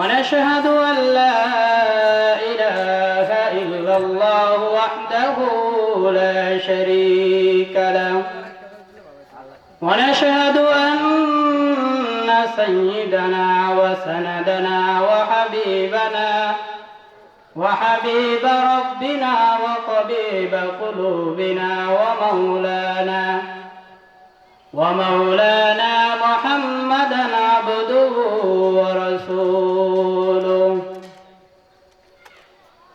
ونشهد أن لا إله إلا الله وحده لا شريك له. ونشهد أن سيدنا وسندنا وحبيبنا وحبيب ربنا وطبيب قلوبنا ومولانا ومولانا محمدا عبده ورسوله.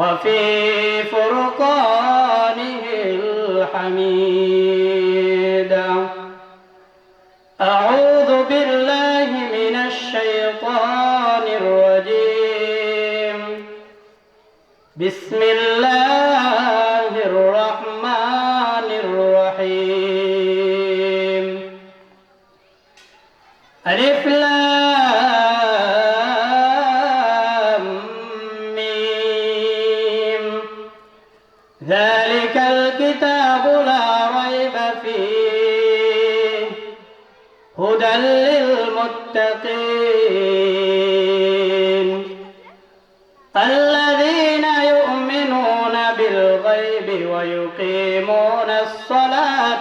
وفي فرقانه الحميد. أعوذ بالله من الشيطان الرجيم. بسم الله الرحمن الرحيم. ألف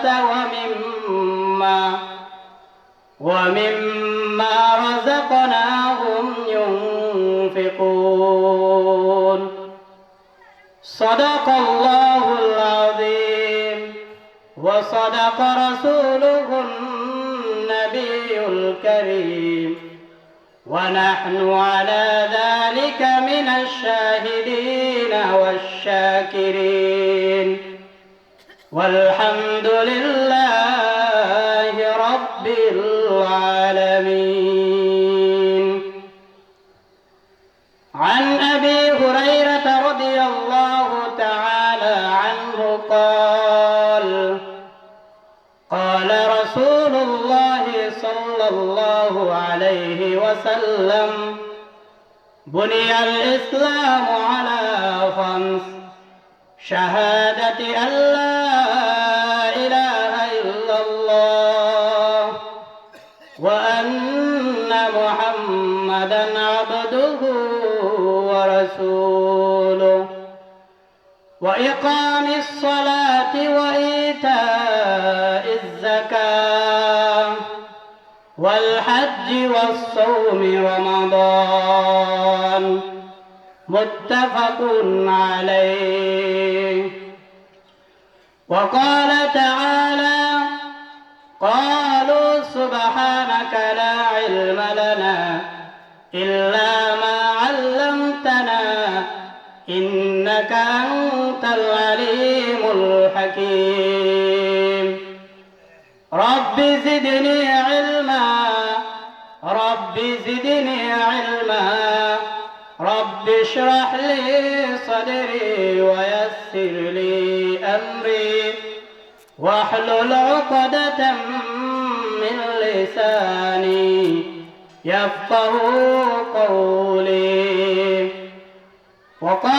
ومما ومما رزقناهم ينفقون. صدق الله العظيم. وصدق رسوله النبي الكريم. ونحن على ذلك من الشاهدين والشاكرين. والحمد لله رب العالمين. عن أبي هريرة رضي الله تعالى عنه قال قال رسول الله صلى الله عليه وسلم بني الإسلام على خمس شهادة أن وإقام الصلاة وإيتاء الزكاة والحج والصوم رمضان متفق عليه. وقال تعالى قالوا سبحانك لا علم لنا إلا صدري ويسر لي أمري. واحلل عقدة من لساني يفقه قولي. وقال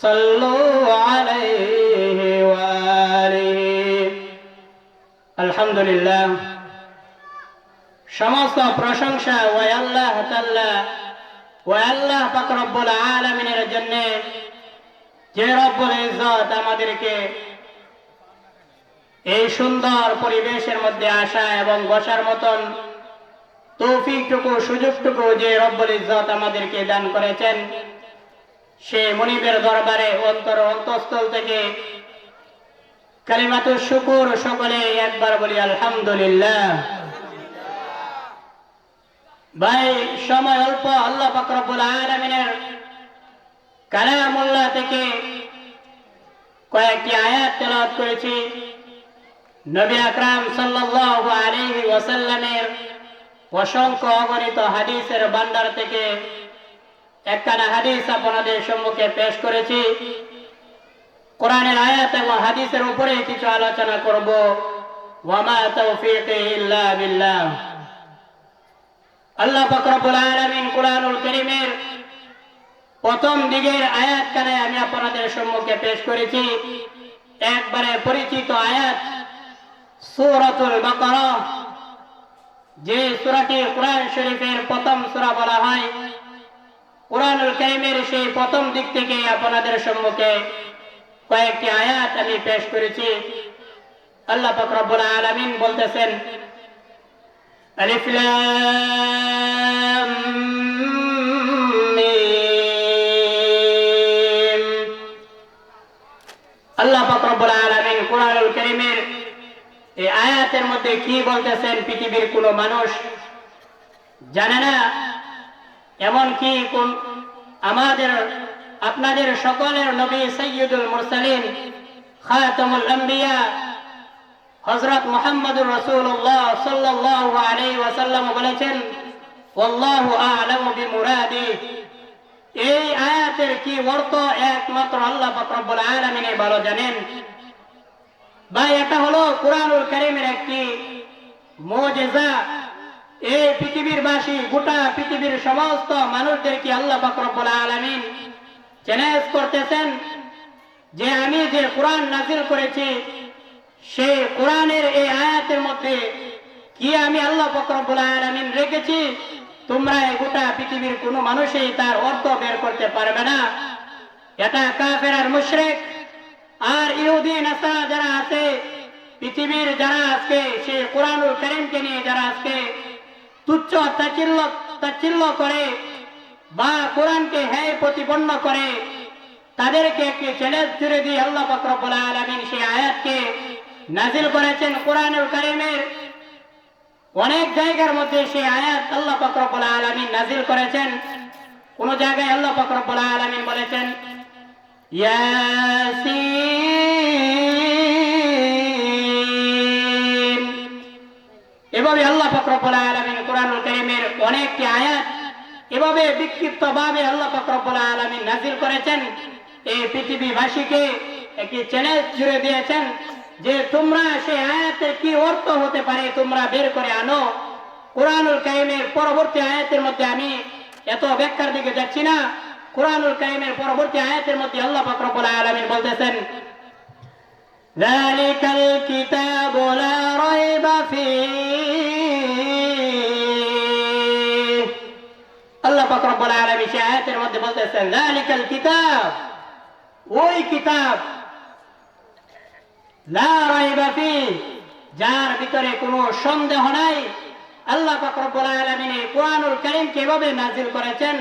صلوا عليه وآله الحمد لله সমস্ত প্রশংসা ওই আল্লাহ তাল্লাহ ওই আল্লাহ পাক রব্বুল আলমিনের জন্য যে রব্বুল ইজ্জত আমাদেরকে এই সুন্দর পরিবেশের মধ্যে আসা এবং বসার মতন তৌফিকটুকু সুযোগটুকু যে রব্বুল ইজ্জত আমাদেরকে দান করেছেন সে মনিবের দরবারে অন্তর অন্তঃস্থল থেকে কালিমাতুর শুকুর সকলে একবার বলি, আলহামদুলিল্লাহ। ভাই, সময় অল্প, আল্লাহ ফকরবুল আলমিনের কালামুল্লাহ থেকে কয়েকটি আয়াত তেলাওয়াত করেছি। নবী আকরাম সাল্লাল্লাহু আলাইহি ওয়াসাল্লামের অসংখ্য অগণিত হাদিসের ভান্ডার থেকে একখানা হাদিস আপনাদের সম্মুখে পেশ করেছি। কোরআনের আয়াত এবং হাদিসের উপরে কিছু আলোচনা করব। ওয়ামা ইল্লা বিল্লাহ। আল্লাহ আলমিন করিমের প্রথম দিকের আয়াত কানে আমি আপনাদের সম্মুখে পেশ করেছি। একবারে পরিচিত আয়াত সুরতুল বাকারা। যে সুরাটি কোরআন শরীফের প্রথম সুরা বলা হয় কোরআনুল কাইমের সেই প্রথম দিক থেকে আপনাদের সম্মুখে কয়েকটি আয়াত আমি পেশ করেছি। আল্লাহ ফকরবুল আলমিন বলতেছেন আল্লাহ ফকরবুল আলমিন কোরআনুল কাইমের এই আয়াতের মধ্যে কি বলতেছেন পৃথিবীর কোনো মানুষ জানে না? এমন কি কোন আমাদের, আপনাদের সকলের নবী সৈয়দুল মুরসালিন, খাতামুল আম্বিয়া হজরত মোহাম্মদুর রসুল্লাহ সাল্লাহ ওয়াসাল্লাম বলেছেন ওল্লাহু আলম বিমুরাদি। এই আয়াতের কি অর্থ? একমাত্র আল্লাহ ফকরবুল আলমিনে ভালো জানেন। ভাই, এটা হলো কোরআনুল করিমের একটি মোজেজা। এই পৃথিবীর বাসী, গোটা পৃথিবীর সমস্ত মানুষদেরকে আল্লাহ ফকরবুল আলমিন চ্যালেঞ্জ করতেছেন যে আমি যে কোরআন নাজিল করেছি, সেই কোরআনের এই আয়াতের মধ্যে কি আমি আল্লাহ ফকরবুল আলমিন রেখেছি? তোমরা এই গোটা পৃথিবীর কোন মানুষই তার অর্থ বের করতে পারবে না। এটা কাফের আর মুশরেক আর ইহুদি, নাসারা যারা আছে, পৃথিবীর যারা আজকে সে কোরআনুল করিমকে নিয়ে যারা আজকে তুচ্ছ তাচ্ছিল্য করে বা কোরআনকে হ্যায় প্রতিপন্ন করে, তাদেরকে একটি চ্যালেঞ্জ জুড়ে দিয়ে আল্লাহ ফকরবুল আলমিন সেই আয়াতকে নাজিল করেছেন কোরআনুল করিমের। অনেক জায়গার মধ্যে সেই আয়াত আল্লাহ ফকরবুল আলমিন নাজিল করেছেন। কোন জায়গায় আল্লাহ ফকরবুল আলমিন বলেছেন এভাবে আল্লাহ ফকরবুল আলমিন কোরআনুল করিমের অনেকটি আয়াত এভাবে বিক্ষিপ্ত ভাবে আল্লাহ ফকরবুল আলমিন নাজিল করেছেন এই পৃথিবীবাসীকে একটি চ্যালেঞ্জ জুড়ে দিয়েছেন যে তোমরা সেই আয়াতের কি অর্থ হতে পারে তোমরা বের করে আনো কোরআনুল কাইমের পরবর্তী আয়াতের মধ্যে আমি এত ব্যাখ্যার দিকে যাচ্ছি না কোরআনুল কাইমের পরবর্তী আয়াতের মধ্যে আল্লাহ ফকরবুল আলমিন বলতেছেন ذلك الكتاب لا ريب فيه রব্বুল আলামিন সেই আয়াতের মধ্যে বলতেছেন কিতাব। ওই কিতাব লা রাইবা ফি যার ভিতরে কোনো সন্দেহ নাই। আল্লাহ পাক রব্বুল আলামিন এই কোরআনুল কারীমকে এভাবে নাজিল করেছেন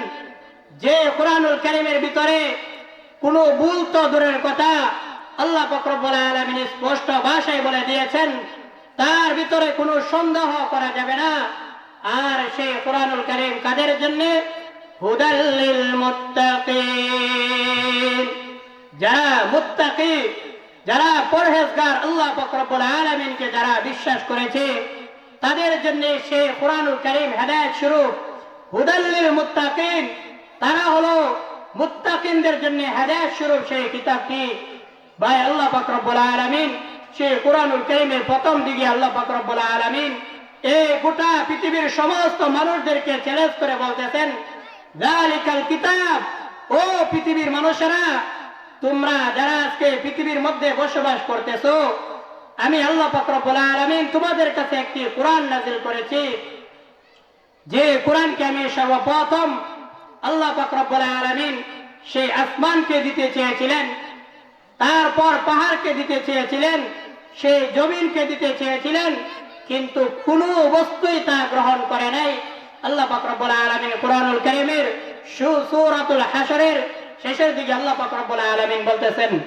যে কোরআনুল কারীমের ভিতরে কোনো ভুল তো দূরের কথা। আল্লাহ পাক রব্বুল আলামিন স্পষ্ট ভাষায় বলে দিয়েছেন, তার ভিতরে কোনো সন্দেহ করা যাবে না। আর সেই কোরআনুল কারীম কাদের জন্য? হুদাল্লিল মুত্তাকিন। যারা মুত্তাকি যারা পরহেজগার আল্লাহ পাক রব্বুল আলামিনকে যারা বিশ্বাস করেছে, তাদের জন্য সে কোরআনুল কারীম হেদায়েত স্বরূপ। হুদাল্লিল মুত্তাকিন, তারা হলো মুত্তাকিনদের জন্য হেদায়েত স্বরূপ সেই কিতাবটি। ভাই আল্লাহ পাক রব্বুল আলামিন, সেই কোরআনুল কারীমের প্রথম দিকে আল্লাহ পাক রব্বুল আলামিন, এই গোটা পৃথিবীর সমস্ত মানুষদেরকে চ্যালেঞ্জ করে বলতেছেন জালিকাল কিতাব। ও পৃথিবীর মানুষেরা, তোমরা যারা আজকে পৃথিবীর মধ্যে বসবাস করতেছো, আমি আল্লাহ তোমাদের কাছে একটি কোরআন নাজিল করেছি। যে কোরআনকে আমি সর্বপ্রথম আল্লাহ সেই আসমানকে দিতে চেয়েছিলেন, তারপর পাহাড়কে দিতে চেয়েছিলেন, সেই জমিনকে দিতে চেয়েছিলেন, কিন্তু কোন বস্তুই তা গ্রহণ করে নাই। আল্লাহ পাক রব্বুল আলামিন কোরআনুল কারীমের সু- সূরাতুল হাশরের শেষের দিকে আল্লাহ পাক রব্বুল আলামিন বলতেছেন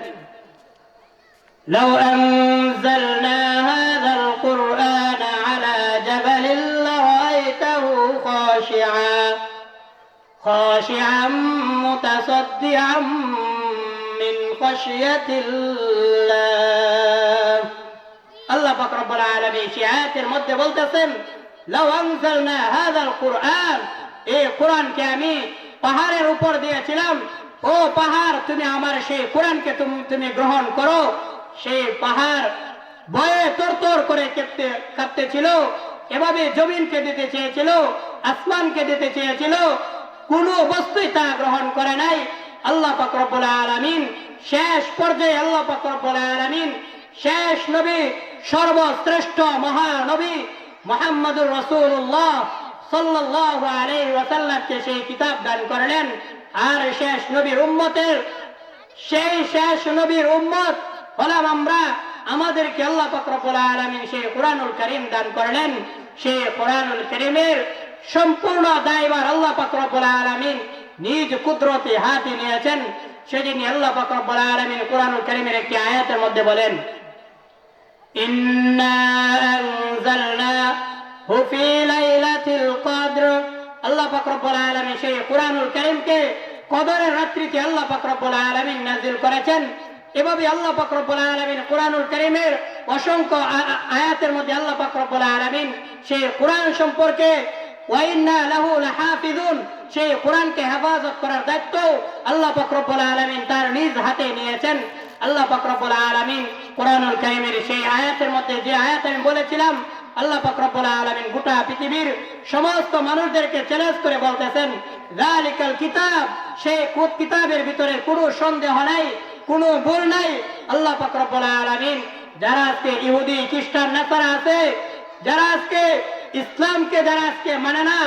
لو أنزلنا هذا القرآن على جبل لرأيته خاشعا خاشعا متصدعا من خشية الله আল্লাহ পাক রব্বুল আলামিন সেই আয়াতের মধ্যে বলতেছেন লাউ আনজালনা হাযাল কুরআন। এই কোরআনকে আমি পাহাড়ের উপর দিয়েছিলাম। ও পাহাড়, তুমি আমার সেই কোরআনকে তুমি তুমি গ্রহণ করো। সেই পাহাড় ভয়ে তোর করে কেঁপতে কাঁপতেছিল এভাবে জমিনকে দিতে চেয়েছিল, আসমানকে দিতে চেয়েছিল। কোন বস্তুই তা গ্রহণ করে নাই। আল্লাহ পাক রব্বুল আলামিন, শেষ পর্যায়ে আল্লাহ পাক রব্বুল আলামিন, শেষ নবী, সর্বশ্রেষ্ঠ মহানবী মোহাম্মদুর রসুল্লাহ সাল্লাল্লাহু আলাইহি ওয়াসাল্লামকে সেই কিতাব দান করলেন। আর শেষ নবীর উম্মতের, সেই শেষ নবীর উম্মত হলাম আমরা। আমাদেরকে আল্লাহ পাক রব্বুল আলামিন সেই কোরআনুল কারীম দান করলেন। সেই কোরআনুল কারীমের সম্পূর্ণ দায়ভার আল্লাহ পাক রব্বুল আলামিন নিজ কুদরতে হাতে নিয়েছেন। সেদিন আল্লাহ পাক রব্বুল আলামিন কোরআনুল কারীমের একটি আয়াতের মধ্যে বলেন ইন্না আনজালনাহু ফি লাইলাতিল কদর আল্লাহ পাক রব্বুল আলামিন সেই কোরআনুল কারীমকে কদরের রাত্রিতে আল্লাহ পাক রব্বুল আলামিন নাযিল করেছেন। এভাবে আল্লাহ পাক রব্বুল আলামিন কোরআনুল কারীমের অসংখ্য আয়াতের মধ্যে আল্লাহ পাক রব্বুল আলামিন সেই কোরআন সম্পর্কে সেই কোরআনকে হেফাজত করার দায়িত্ব আল্লাহ পাক রব্বুল আলামিন তার নিজ হাতে নিয়েছেন। আল্লাহ পাক রব্বুল আলামিন কোরআনুল কারীমের সেই আয়াতের মধ্যে যে আয়াত আমি বলেছিলাম, আল্লাহ পাক রব্বুল আলামিন গোটা পৃথিবীর সমস্ত মানুষদেরকে চ্যালেঞ্জ করে বলতেছেন কিতাব সেই কুত কিতাবের ভিতরে কোনো সন্দেহ নাই, কোনো ভুল নাই। আল্লাহ পাক রব্বুল আলামিন যারা আজকে ইহুদি, খ্রিস্টান নেতারা আছে, যারা আজকে ইসলামকে যারা আজকে মানে না,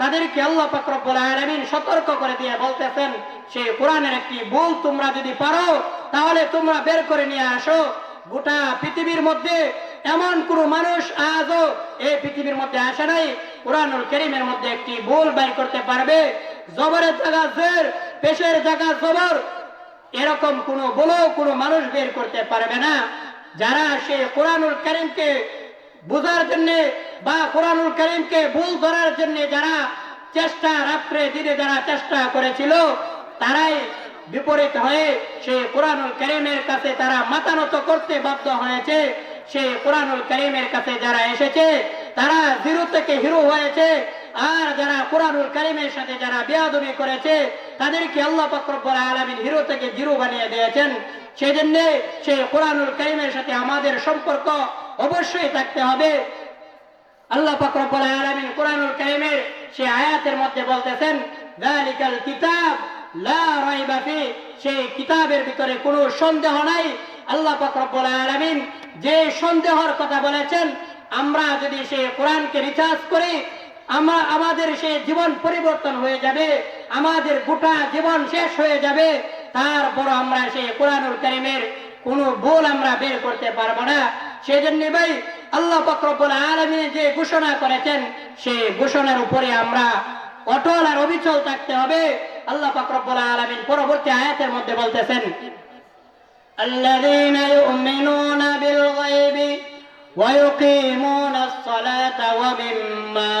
তাদেরকে আল্লাহ পাক রব্বুল আলামিন সতর্ক করে দিয়ে বলতেছেন, সেই কোরআনের একটি ভুল তোমরা যদি পারো, তাহলে তোমরা বের করে নিয়ে আসো। গোটা পৃথিবীর মধ্যে এমন কোন মানুষ আজও এই পৃথিবীর মধ্যে আসে নাই। কোরআনুল করিমের মধ্যে একটি ভুল বের করতে পারবে। জবরের জায়গা জের, পেশের জায়গা জবর। এরকম কোনো বলো, কোনো মানুষ বের করতে পারবে না। যারা সে কোরআনুল করিমকে বোঝার জন্য বা কোরআনুল করিমকে ভুল ধরার জন্য যারা চেষ্টা, রাত্রে দিনে যারা চেষ্টা করেছিল, তারাই বিপরীত হয়ে সে কোরআনুল করিমের কাছে তারা মাতানত করতে বাধ্য হয়েছে। সে কোরআনুল করিমের কাছে যারা এসেছে, তারা জিরো থেকে হিরো হয়েছে। আর যারা কোরআনুল করিমের সাথে যারা বেয়াদবি করেছে, তাদেরকে আল্লাহ পাকরব্বুল আলামিন হিরো থেকে জিরো বানিয়ে দিয়েছেন। সেজন্য সে কোরআনুল করিমের সাথে আমাদের সম্পর্ক অবশ্যই থাকতে হবে। আল্লাহ পাকরব্বুল আলামিন কোরআনুল কারীমের সেই আয়াতের মধ্যে বলতেছেন কিতাব লা রাইবা ফি সেই কিতাবের ভিতরে কোনো সন্দেহ নাই। আল্লাহ পাকরব্বুল আলামিন যে সন্দেহর কথা বলেছেন, আমরা যদি সেই কোরআনকে রিচার্জ করি আমরা আমাদের সেই জীবন পরিবর্তন হয়ে যাবে, আমাদের গোটা জীবন শেষ হয়ে যাবে, তারপর আমরা সেই কোরআনুল কারীমের কোনো ভুল আমরা বের করতে পারব না। সেজন্য ভাই, আল্লাহ ফকরবুল আলমিন যে ঘোষণা করেছেন সেই ঘোষণার উপরে আমরা অটল আর অবিচল থাকতে হবে। আল্লাহ পাক রব্বুল আলামিন পরবর্তী আয়াতের মধ্যে বলতেছেন الذين يؤمنون بالغيب ويقيمون الصلاة ومما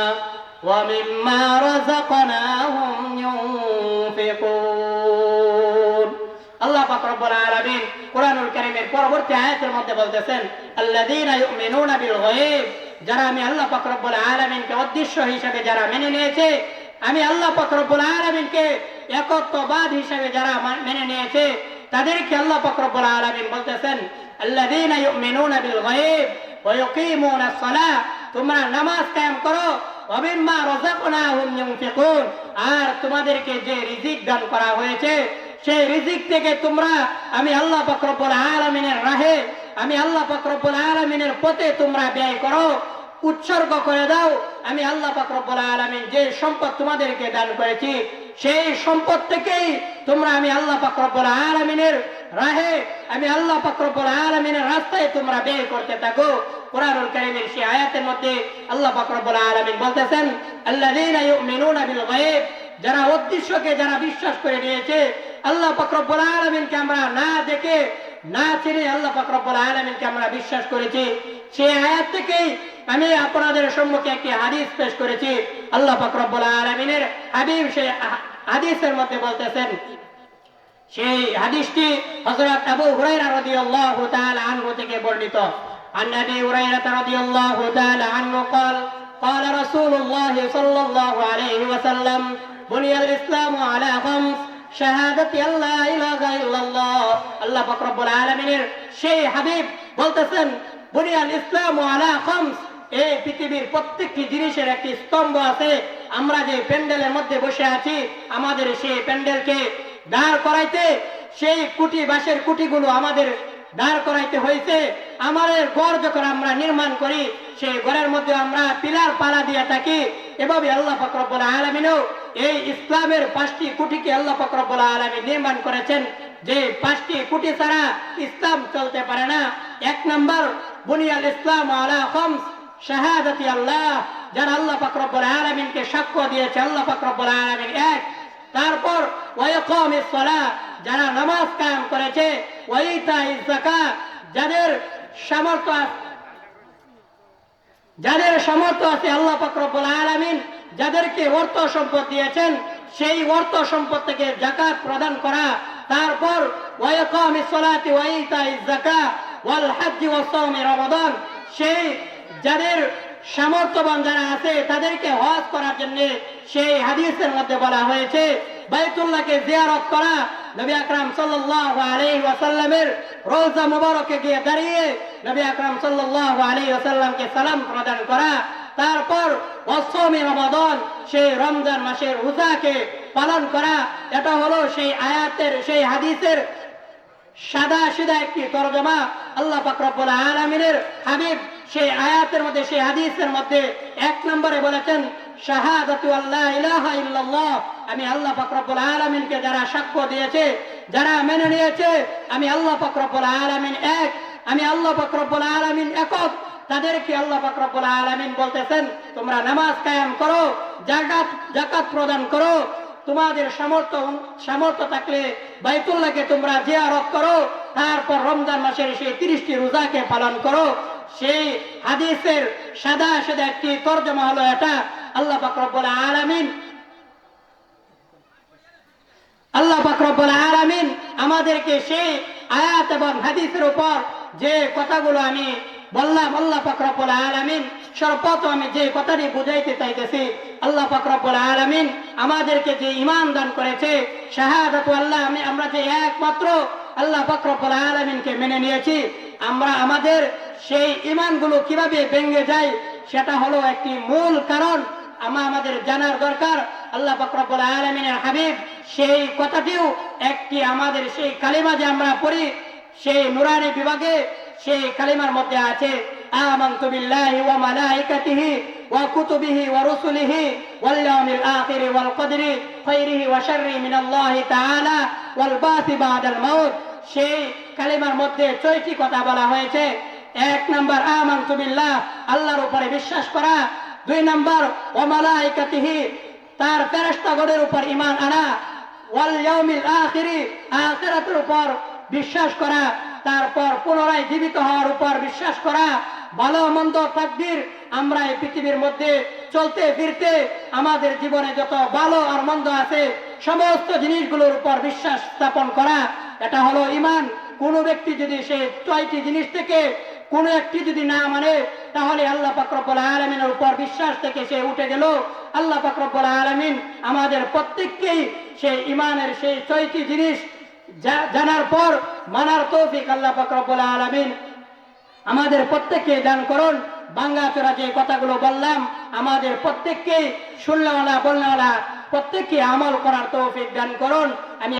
ومما رزقناهم ينفقون আল্লাহ পাক রব্বুল আলামিন কোরআনুল কারীমের পরবর্তী আয়াতের মধ্যে বলতেছেন, আল্লাযীনা ইউমিনুনা বিল গায়ব যারা আমি আল্লাহ পাক রব্বুল আলামিনকে উদ্দেশ্য হিসেবে যারা মেনে নিয়েছে আমি আল্লাহ পাক রব্বুল আলামিনকে একত্ববাদ হিসেবে যারা মেনে নিয়েছে, তাদেরকে আল্লাহ পাক রব্বুল আলামিন বলতেছেন আর তোমাদেরকে যে রিজিক দান করা হয়েছে, সেই রিজিক থেকে তোমরা, আমি আল্লাহ আলামিনের রাহে আমি রব্বুল পথে তোমরা ব্যয় করো উৎসর্গ করে দাও। আমি আল্লাহ পাক রব্বুল আলামিন যে সম্পদ তোমাদেরকে দান করেছি, সেই সম্পদ থেকেই তোমরা আমি আল্লাহ পাক রব্বুল আলামিনের রাহে, আমি আল্লাহ পাক রব্বুল আলামিনের রাস্তায় তোমরা ব্যয় করতে থাকো। আল্লাহ যারা যারা বিশ্বাস করে না দেখে, না আমরা বিশ্বাস করেছি। সেই আয়াত থেকেই আমি আপনাদের সম্মুখে একটি হাদিস পেশ করেছি আল্লাহ পাক রব্বুল আলামিনের হাবিব সেই হা- হাদিসের মধ্যে বলতেছেন সেই হাদিসটি হযরত আবু হুরায়রা রাদিয়াল্লাহু তাআলা আনহু থেকে বর্ণিত عن ابي هريره رضي الله تعالى عنه قال قال رسول الله صلى الله عليه وسلم بني الاسلام على خمس شهادة أن لا إله إلا الله আল্লাহ পাক রব্বুল আলামিনের সেই হাবিব বলতেছেন বুনিয়াল ইসলাম আলা খামস। এই পৃথিবীর প্রত্যেকটি জিনিসের একটি স্তম্ভ আছে। আমরা যে প্যান্ডেলের মধ্যে বসে আছি, আমাদের সেই প্যান্ডেলকে দাঁড় করাইতে, সেই কুটি বাঁশের কুটিগুলো আমাদের দাঁড় করাইতে হয়েছে। আমাদের ঘর যখন আমরা নির্মাণ করি, সেই ঘরের মধ্যে আমরা পিলার পালা দিয়ে থাকি। এভাবে আল্লাহ ফকরবুল আলমিনও এই ইসলামের পাঁচটি কুটিকে আল্লাহ ফকরবুল আলমিন নির্মাণ করেছেন। যে পাঁচটি কুটি ছাড়া ইসলাম চলতে পারে না। এক নম্বর বুনিয়াল ইসলাম আলা খমস, শাহাদাতি আল্লাহ, যারা আল্লাহ ফকরবুল আলমিনকে সাক্ষ্য দিয়েছে, আল্লাহ ফকরবুল আলমিন এক। তারপর ওয়াইকাম ইসলা যারা নামাজ কায়েম করেছে ওয়াইতা ইজাকা যাদের সামর্থ্য যাদের সামর্থ্য আছে আল্লাহ ফকরবুল আলামিন, যাদেরকে অর্থ সম্পদ দিয়েছেন, সেই অর্থ সম্পদ থেকে জাকাত প্রদান করা। তারপর ওয়াইকাম ইসলাতি ওয়াইতা ইজাকা রমাদান, সেই যাদের সামর্থ্যবান যারা আছে, তাদেরকে হজ করার জন্য সেই হাদিসের মধ্যে বলা হয়েছে, বাইতুল্লাহকে জিয়ারত করা, নবী আকরাম সাল্লাল্লাহু আলাইহি ওয়াসাল্লামের রওজা মুবারকে গিয়ে দাঁড়িয়ে নবী আকরাম সাল্লাল্লাহু আলাইহি ওয়াসাল্লামকে সালাম প্রদান করা, তারপর অসমি রমাদান, সেই রমজান মাসের রোজাকে পালন করা, এটা হলো সেই আয়াতের, সেই হাদিসের সাদা সিধা একটি তরজমা আল্লাহ পাক রব্বুল আলামিনের হাবিব সেই আয়াতের মধ্যে, সেই হাদিসের মধ্যে এক নম্বরে বলেছেন আমি আল্লাহ পাক রব্বুল আলামিনকে যারা সাক্ষ্য দিয়েছে, যারা মেনে নিয়েছে, আমি আল্লাহ পাক রব্বুল আলামিন এক। আমি আল্লাহ পাক রব্বুল আলামিন একক। তাদেরকে আল্লাহ পাক রব্বুল আলামিন বলতেছেন, তোমরা নামাজ কায়েম করো, জাকাত জাকাত প্রদান করো। তোমাদের সামর্থ্য সামর্থ্য থাকলে বাইতুল্লাহকে তোমরা জিয়ারত করো, তারপর রমজান মাসের সেই তিরিশটি রোজাকে পালন করো। সেই হাদিসের সাদা সাদা একটি তর্জমা হলো এটা, আল্লাহ পাকরবুল আলামিন, আল্লাহ পাকরবুল আলামিন আমাদেরকে সেই আয়াত এবং হাদিসের উপর যে কথাগুলো আমি বললাম আল্লাহ পাকরবুল আলামিন। সর্বপ্রথম আমি যে কথাটি বুঝাইতে চাইতেছি, আল্লাহ পাকরবুল আলামিন আমাদেরকে যে ইমান দান করেছে, শাহাদাত আল্লাহ, আমি আমরা যে একমাত্র আল্লাহ পাকরবুল আলামিনকে মেনে নিয়েছি, আমরা আমাদের সেই ইমানগুলো কীভাবে ভেঙে যায়, সেটা হলো একটি মূল কারণ। আমা আমাদের জানার দরকার, আল্লাহ পাকরবুল আলমিনের হাবিব, সেই কথাটিও একটি আমাদের সেই কালিমা যে আমরা পড়ি, সেই নুরানি বিভাগে সেই কালিমার মধ্যে আছে آمنت بالله وملائكته وكتبه ورسله واليوم الآخر والقدر خيره وشره من الله تعالى والبعث بعد الموت সেই কালিমার মধ্যে ছয়টি কথা বলা হয়েছে এক নাম্বার আমান্তু বিল্লাহ আল্লাহর উপরে বিশ্বাস করা দুই নাম্বার ওমালাইকাতিহি তার ফেরেশতাগণের উপর ঈমান আনা ওয়াল ইয়াউমিল আখিরি আখিরাতের উপর বিশ্বাস করা তারপর পুনরায় জীবিত হওয়ার উপর বিশ্বাস করা, ভালো মন্দ তাকদির আমরা এই পৃথিবীর মধ্যে চলতে ফিরতে আমাদের জীবনে যত ভালো আর মন্দ আছে, সমস্ত জিনিসগুলোর উপর বিশ্বাস স্থাপন করা, এটা হলো ইমান। কোন ব্যক্তি যদি সে ছয়টি জিনিস থেকে কোন একটি যদি না মানে তাহলে আল্লাহ পাকরব্বুল আলমিনের উপর বিশ্বাস থেকে সে উঠে গেল। আল্লাহ পাকরব্বুল আলমিন আমাদের প্রত্যেককেই সেই ইমানের সেই ছয়টি জিনিস জানার পর মানার তৌফিক আল্লাহ পাকরব্বুল আলমিন আমাদের প্রত্যেককে দান করুন। বাঙ্গাচোরা যে কথাগুলো বললাম, আমাদের প্রত্যেককে শুনলেওয়ালা বললেওয়ালা প্রত্যেককে আমল করার তৌফিক দান করুন।